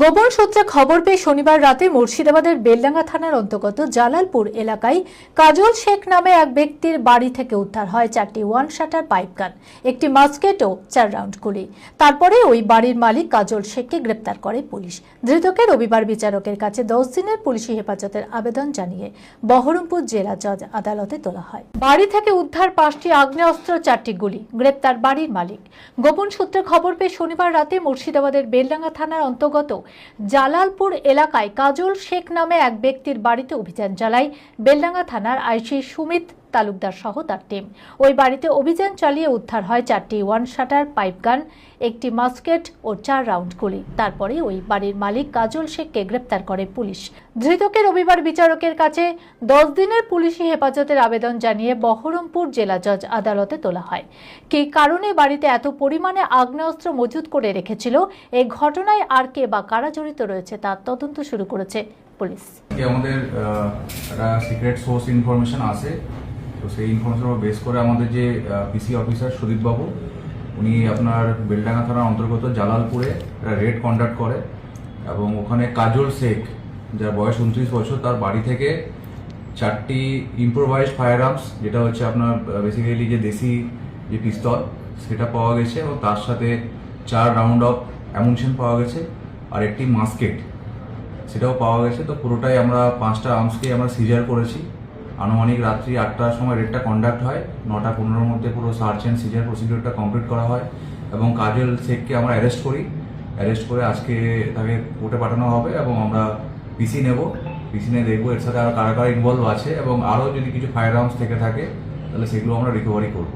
গোপন সূত্রে খবর পেয়ে শনিবার রাতে মুর্শিদাবাদের বেলডাঙ্গা থানার অন্তর্গত জালালপুর এলাকায় কাজল শেখ নামে এক ব্যক্তির বাড়ি থেকে উদ্ধার হয় চারটি ওয়ান শাটার পাইপ গান, একটি মাস্কেট ও চার রাউন্ড গুলি। তারপরে ওই বাড়ির মালিক কাজল শেখকে গ্রেপ্তার করে পুলিশ। ধৃতকে রবিবার বিচারকের কাছে দশ দিনের পুলিশি হেফাজতের আবেদন জানিয়ে বহরমপুর জেলা জজ আদালতে তোলা হয়। বাড়ি থেকে উদ্ধার পাঁচটি আগ্নেয়াস্ত্র, চারটি গুলি, গ্রেপ্তার বাড়ির মালিক। গোপন সূত্রে খবর পেয়ে শনিবার রাতে মুর্শিদাবাদের বেলডাঙ্গা থানার অন্তর্গত জালালপুর এলাকায় কাজল শেখ নামে এক ব্যক্তির বাড়িতে অভিযান চালায় বেলডাঙ্গা থানার আইসি সুমিত তালুকদার সহ তার টিম ওই বাড়িতে অভিযান চালিয়ে উদ্ধার হয় চারটি ওয়ান শাটার পাইপ গান একটি মাস্কেট ও চার রাউন্ড গুলি। তারপরে ওই বাড়ির মালিক কাজল শেখকে গ্রেপ্তার করে পুলিশ। ধৃতকে রবিবার বিচারকের কাছে দশ দিনের পুলিশি হেফাজতের আবেদন জানিয়ে বহরমপুর জেলা জজ আদালতে তোলা হয়। কী কারণে বাড়িতে এত পরিমাণে আগ্নেয়াস্ত্র মজুত করে রেখেছিল এই ঘটনায় আর কে বা কারা জড়িত রয়েছে তার তদন্ত শুরু করেছে পুলিশ। আমাদের সিক্রেট সোর্স ইনফরমেশন আছে। তো সেই ইনফরমেশন বেস করে আমাদের যে পিসি অফিসার সুদীপ বাবু, উনি আপনার বেলডাঙ্গা থানার অন্তর্গত জালালপুরে একটা রেড কন্ডাক্ট করে এবং ওখানে কাজল শেখ, যার বয়স উনত্রিশ বছর, তার বাড়ি থেকে চারটি ইম্প্রোভাইজড ফায়ার আর্মস যেটা হচ্ছে আপনার বেসিক্যালি যে দেশি যে পিস্তল, সেটা পাওয়া গেছে এবং তার সাথে চার রাউন্ড অফ অ্যামুনিশন পাওয়া গেছে আর একটি মাস্কেট সেটাও পাওয়া গেছে। তো পুরোটাই আমরা পাঁচটা আর্মসকে আমরা সিজার করেছি। আনুমানিক রাত্রি আটটার সময় রেডটা কন্ডাক্ট হয়। নটা পনেরোর মধ্যে পুরো সার্চ অ্যান্ড সিজার প্রসিডিওরটা কমপ্লিট করা হয় এবং কাজল শেখকে আমরা অ্যারেস্ট করি। অ্যারেস্ট করে আজকে তাকে কোর্টে পাঠানো হবে এবং আমরা পিসি নেব। পিসি নিয়ে দেখব এর সাথে আরও কারা কারা ইনভলভ আছে এবং আরও যদি কিছু ফায়ার আর্মস থেকে থাকে, তাহলে সেগুলো আমরা রিকভারি করব।